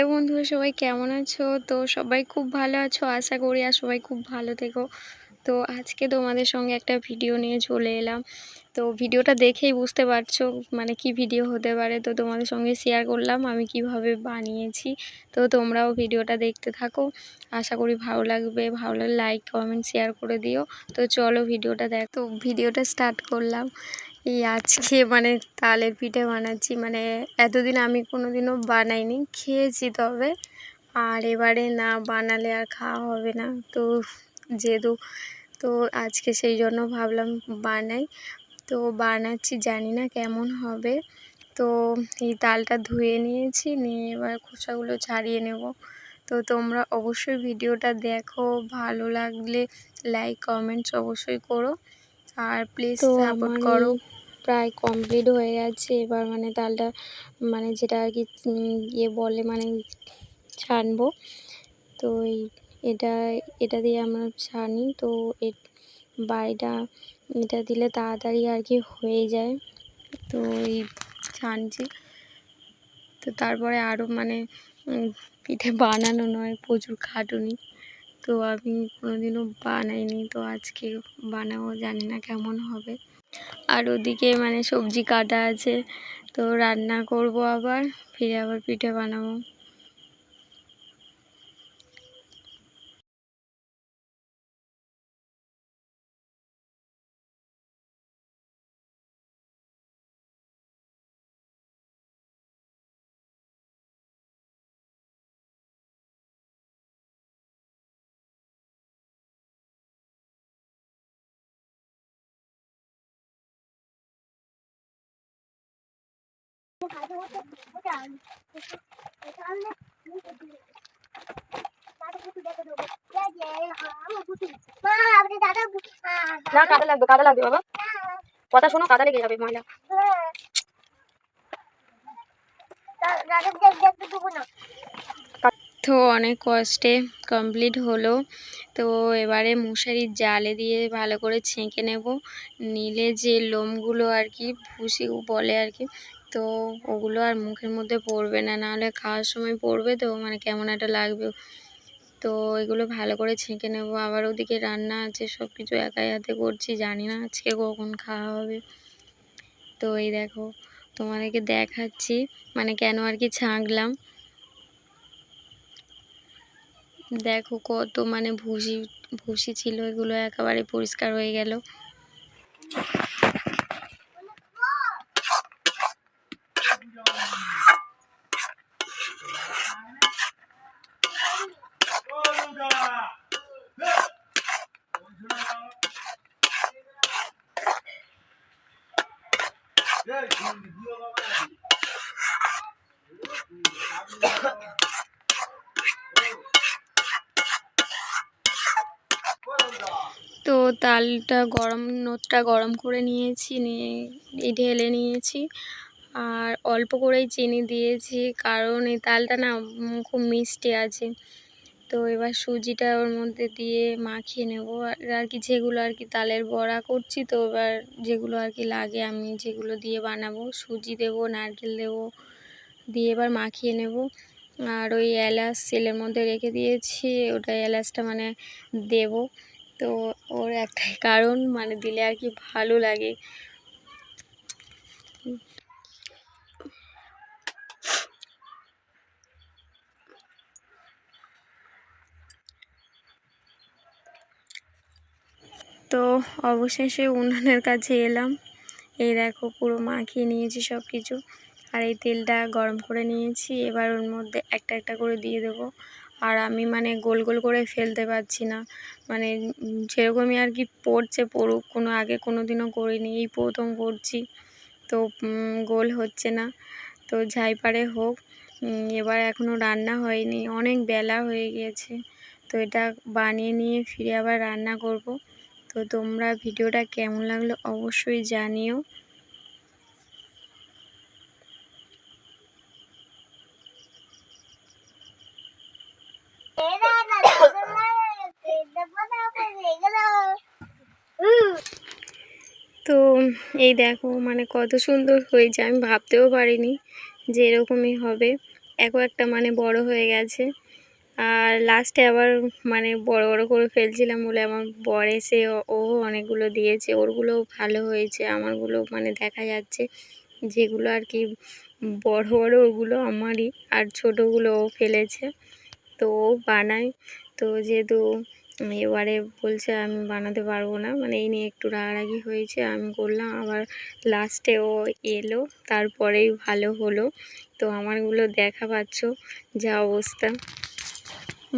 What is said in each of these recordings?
Hello বন্ধুরা, সবাই কেমন আছো? তো সবাই খুব ভালো আছো, আশা করি আর সবাই খুব ভালো থেকো। তো আজকে তোমাদের সঙ্গে একটা ভিডিও নিয়ে চলে এলাম। তো ভিডিওটা দেখেই বুঝতে পারছ মানে কি ভিডিও হতে পারে। তো তোমাদের সঙ্গে শেয়ার করলাম আমি কীভাবে বানিয়েছি। তো তোমরাও ভিডিওটা দেখতে থাকো। আশা করি ভালো লাগবে। ভালো লাগলে লাইক কমেন্ট শেয়ার করে দিও। তো চলো ভিডিওটা দেখ, তো ভিডিওটা স্টার্ট করলাম। এই আজকে মানে তালের পিঠে বানাচ্ছি। মানে এতদিন আমি কোনো দিনও বানাইনি খেয়েছি তবে। আর এবারে না বানালে আর খাওয়া হবে না। তো যেহেতু তো আজকে সেই জন্য ভাবলাম বানাই। তো বানাচ্ছি জানি না কেমন হবে। তো এই তালটা ধুয়ে নিয়েছি নিয়ে এবার খোসাগুলো ছাড়িয়ে নেব। তো তোমরা অবশ্যই ভিডিওটা দেখো ভালো লাগলে লাইক কমেন্টস অবশ্যই করো। আর প্লিজ সাপোর্ট করো। প্রায় কমপ্লিট হয়ে গেছে। এবার মানে তালটা মানে যেটা আর কি ইয়ে বলে মানে ছানবো। তো এই এটা এটা দিয়ে আমরা ছানি। তো বাড়িটা এটা দিলে তাড়াতাড়ি আর কি হয়ে যায়। তো এই ছানছি। তো তারপরে আরও মানে পিঠে বানানো নয়, প্রচুর খাটুনি। তো আমি কোনোদিনও বানাইনি। তো আজকে বানাবো, জানি না কেমন হবে। আর ওদিকে মানে সবজি কাটা আছে তো রান্না করব আবার ফিরে আবার পিঠে বানাবো। না, কাদা লাগবে কাদা লাগবে বাবা। কথা শোনো, কাদা লেগে যাবে, ময়লা। তো অনেক কষ্টে কমপ্লিট হলো। তো এবারে মশারির জালে দিয়ে ভালো করে ছেঁকে নেব। নিলে যে লোমগুলো আর কি ভুসি বলে আর কি, তো ওগুলো আর মুখের মধ্যে পড়বে না। নাহলে খাওয়ার সময় পড়বে তো মানে কেমন একটা লাগবে। তো এগুলো ভালো করে ছেঁকে নেব। আবার ওদিকে রান্না আছে সব কিছু একাই হাতে করছি। জানি না আজকে কখন খাওয়া হবে। তো এই দেখো, তোমাদেরকে দেখাচ্ছি মানে কেন আর কি ছাঁকলাম। দেখো কত মানে ভুসি ভুসি ছিল এগুলো একেবারে পরিষ্কার হয়ে গেল। তো তালটা গরম, নোটটা গরম করে নিয়েছি, নিয়ে ঢেলে নিয়েছি। আর অল্প করেই চিনি দিয়েছি, কারণ এই তালটা না খুব মিষ্টি আছে। তো এবার সুজিটা ওর মধ্যে দিয়ে মাখিয়ে নেব। আর কি যেগুলো আর কি তালের বড়া করছি, তো এবার যেগুলো আর কি লাগে আমি যেগুলো দিয়ে বানাবো। সুজি দেব, নারকেল দেব, দিয়ে এবার মাখিয়ে নেব। আর ওই এলাচ তেলের মধ্যে রেখে দিয়েছি, ওটা এলাচটা মানে দেব। তো ওর একটাই কারণ মানে দিলে আর কি ভালো লাগে। তো অবশেষে উনুনের কাছে এলাম। এই দেখো পুরো মাখিয়ে নিয়েছি সব কিছু আর এই তেলটা গরম করে নিয়েছি। এবার ওর মধ্যে একটা একটা করে দিয়ে দেবো। আর আমি মানে গোল গোল করে ফেলতে পারছি না। মানে যেরকমই আর কি পড়ছে পড়ুক, কোনো আগে কোনো দিনও করিনি, এই প্রথম করছি। তো গোল হচ্ছে না। তো যাই পারে হোক এবার এখনও রান্না হয়নি, অনেক বেলা হয়ে গিয়েছে তো এটা বানিয়ে নিয়ে ফিরে আবার রান্না করব। তো তোমরা ভিডিওটা কেমন লাগল অবশ্যই জানিও। তো এই দেখো মানে কত সুন্দর হয়েছে, আমি ভাবতেও পারিনি যে এরকমই হবে। একও একটা মানে বড় হয়ে গেছে, আর লাস্টে আবার মানে বড় বড় করে ফেলছিলাম বলে আমার বর এসে ও- অনেকগুলো দিয়েছে ওরগুলোও ভালো হয়েছে, আমারগুলো মানে দেখা যাচ্ছে যেগুলো আর কি বড় বড়, ওগুলো আমারই, আর ছোটোগুলো ও ফেলেছে। তো ও বানায় তো যেহেতু এবারে বলছে আমি বানাতে পারব না মানে এই নিয়ে একটু রাগারাগি হয়েছে, আমি করলাম। আবার লাস্টে ও এলো, তারপরেই ভালো হলো। তো আমারগুলো দেখা পাচ্ছ, যা অবস্থা।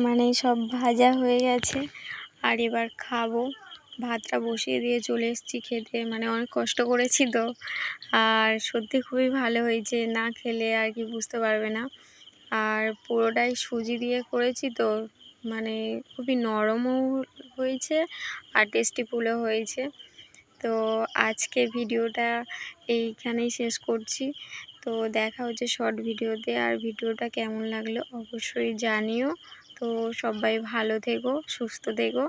মানে সব ভাজা হয়ে গেছে, আর এবার খাব। ভাতটা বসিয়ে দিয়ে চলে এসেছি খেতে মানে অনেক কষ্ট করেছি তো। আর সত্যি খুবই ভালো হয়েছে, না খেলে আর কি বুঝতে পারবে না। আর পুরোটাই সুজি দিয়ে করেছি তো মানে খুবই নরমও হয়েছে আর টেস্টি ফুলও হয়েছে। তো আজকে ভিডিওটা এইখানেই শেষ করছি। তো দেখা হচ্ছে শর্ট ভিডিওতে আর ভিডিওটা কেমন লাগল অবশ্যই জানিও। তো সবাই ভালো থেকো, সুস্থ থেকো।